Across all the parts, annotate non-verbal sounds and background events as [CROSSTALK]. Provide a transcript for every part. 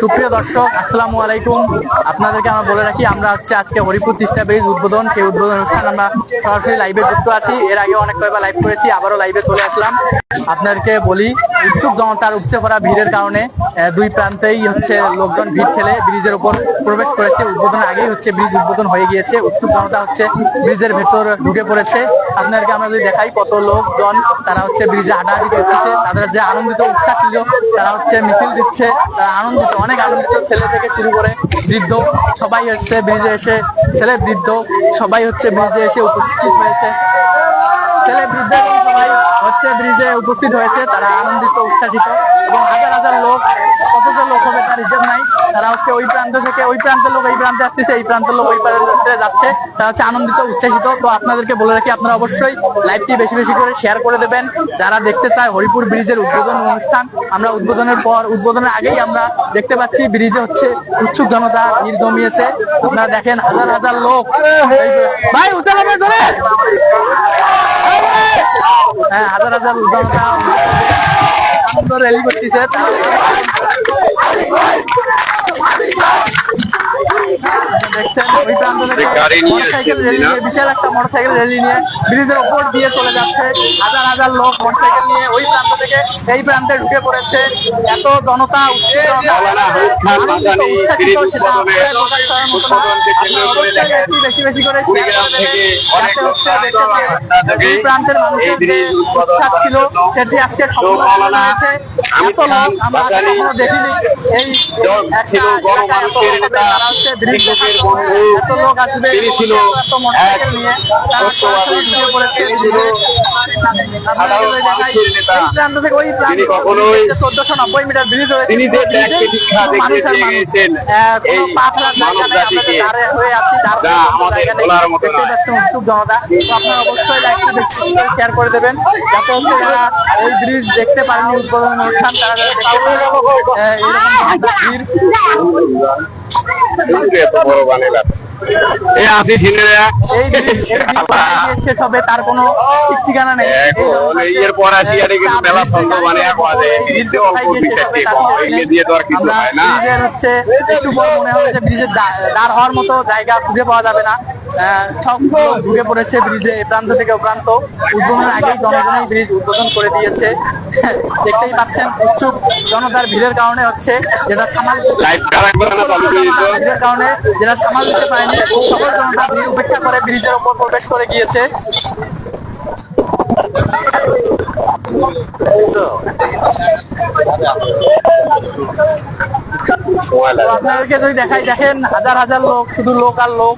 সুপ্রিয় দর্শক, আসসালামু আলাইকুম। আপনাদেরকে আমরা বলে রাখি, আমরা হচ্ছে আজকে হরিপুর তিস্তা বেজ উদ্বোধন। সেই উদ্বোধন অনুষ্ঠান আমরা সরাসরি লাইভে যুক্ত আছি। এর আগে অনেক কয়েকবার লাইভ করেছি, আবারও লাইভে চলে আসলাম। আপনাদেরকে বলি উৎসুক জনতার উপচে পড়া ভিড়ের কারণে দুই প্রান্তেই হচ্ছে লোকজন ভিড় ঠেলে ব্রিজের উপর প্রবেশ করেছে। উদ্বোধন আগেই হচ্ছে ব্রিজ উদ্বোধন হয়ে গিয়েছে। উৎসুক জনতা হচ্ছে ব্রিজের ভেতর ঢুকে পড়েছে। আপনাদেরকে আমরা যদি দেখাই কত লোকজন তারা হচ্ছে ব্রিজে হাঁটাহাঁটি করতেছে তাদের যে আনন্দিত উৎসাহ ছিল, তারা হচ্ছে মিছিল দিচ্ছে। তারা আনন্দিত, অনেক আনন্দিত ছেলে থেকে শুরু করে বৃদ্ধ, সবাই হচ্ছে ব্রিজে এসে ছেলে বৃদ্ধ, সবাই হচ্ছে ব্রিজে এসে উপস্থিত হয়েছে। ছেলে বৃদ্ধ এবং সবাই হচ্ছে ব্রিজে উপস্থিত হয়েছে, তারা আনন্দিত উৎসাহিত এবং হাজার হাজার লোক কত লোক হবে তার হিসেব নাই। তারা হচ্ছে ওই প্রান্ত থেকে ওই প্রান্তের লোক, এই প্রান্তে আসতেছে, এই প্রান্তের লোক, ওই প্রান্তে যাচ্ছে। তারা হচ্ছে আনন্দিত, উচ্ছ্বাসিত। তো আপনাদেরকে বলে রাখি, আপনারা অবশ্যই লাইভটি বেশি বেশি করে শেয়ার করে দেবেন। যারা দেখতে চায় হরিপুর ব্রিজের উদ্বোধন অনুষ্ঠান, আমরা উদ্বোধনের পর, উদ্বোধনের আগেই আমরা দেখতে পাচ্ছি ব্রিজে হচ্ছে উৎসুক জনতা ভিড় জমিয়েছে আপনারা দেখেন, হাজার হাজার লোক। ভাই, উঠে ধরে! হ্যাঁ হাজার হাজার জনতা র্যালি করতেছে বিশাল একটা মোটরসাইকেল র্যালি নিয়ে। ব্রিজের ওপর দিয়ে চলে যাচ্ছে। হাজার হাজার লোক মোটরসাইকেল নিয়ে ওই প্রান্ত থেকে এই প্রান্তে ঢুকে পড়েছে। এত জনতা বেশি বেশি করে। এই প্রান্তের মানুষের ছিল সেটি আজকে সফল হয়েছে। দেখিনি। এই ছিল গণমানুষের নেতা, শিক্ষকের বন্ধু, তিনি ছিল এক সত্যবাদী, তিনি ছিল তিনি কখনোই চোদ্দশো নব্বই মিটার ব্রিজ রয়েছে তিনি যে এই ত্যাগ ব্রিজে প্রতীক্ষা শুধু মানুষ। আর দেখিয়ে কোনো এই পা ফেলার জায়গা মানব জাতিকে, আছি, দাঁড় যা করার আমাদের জায়গা নেই। বলার মতো নয়। জনতা। আপনারা অবশ্যই শেয়ার করে দেবেন। যাতে হচ্ছে যারা এই ব্রিজ দেখতে পারেনি উদ্বোধন অনুষ্ঠান তারা দেখতে এরকম ভিড়। এত বড় বানেলা এই আসি শেষ হবে তার কোনো ঠিকানা নেই। এখন এর পর আসি আর কিন্তু মেলা ছন্দ মানে আমাদের। ব্রিজে অল্প বিচারটি এগিয়ে দিয়ে তো আর কিছু হয় না। ব্রিজের হচ্ছে একটু পর মনে হবে যে ব্রিজের দাঁড় হওয়ার মতো জায়গা খুঁজে পাওয়া যাবে না। সব ঢুকে পড়েছে ব্রিজে এ প্রান্ত থেকে ও প্রান্ত। উদ্বোধনের আগেই জনগণই ব্রিজ উদ্বোধন করে দিয়েছে। [LAUGHS] দেখতেই পাচ্ছেন উৎসুক জনতার ভিড়ের কারণে হচ্ছে যেটা সামাল ভিড়ের কারণে যেটা সামাল দিতে পারেনি সকল জনতা ভিড় উপেক্ষা করে ব্রিজের উপর প্রবেশ করে গিয়েছে। তো লাগে। আপনাদেরকে যদি দেখাই দেখেন হাজার হাজার লোক শুধু লোক আর লোক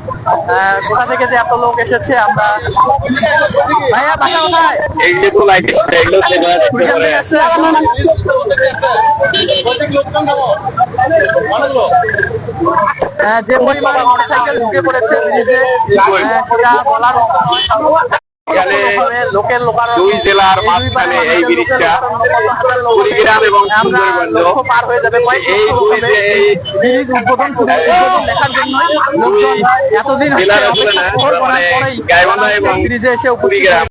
কোথা থেকে যে এত লোক এসেছে আমরা ভাইয়া বাসা কোথায়? তো লাইট এগুলো আহ, যে পরিমাণ মোটরসাইকেল ঢুকে পড়েছে ব্রিজে সেটা বলার মতো নয়। লোকের দুই জেলার মাঝখানে এই ব্রিজটা। কুড়িগ্রাম এবং সুন্দরবন পার হয়ে এই। ব্রিজে উদ্বোধন দেখার জন্য এতদিন গাইবান্ধা এবং কুড়িগ্রাম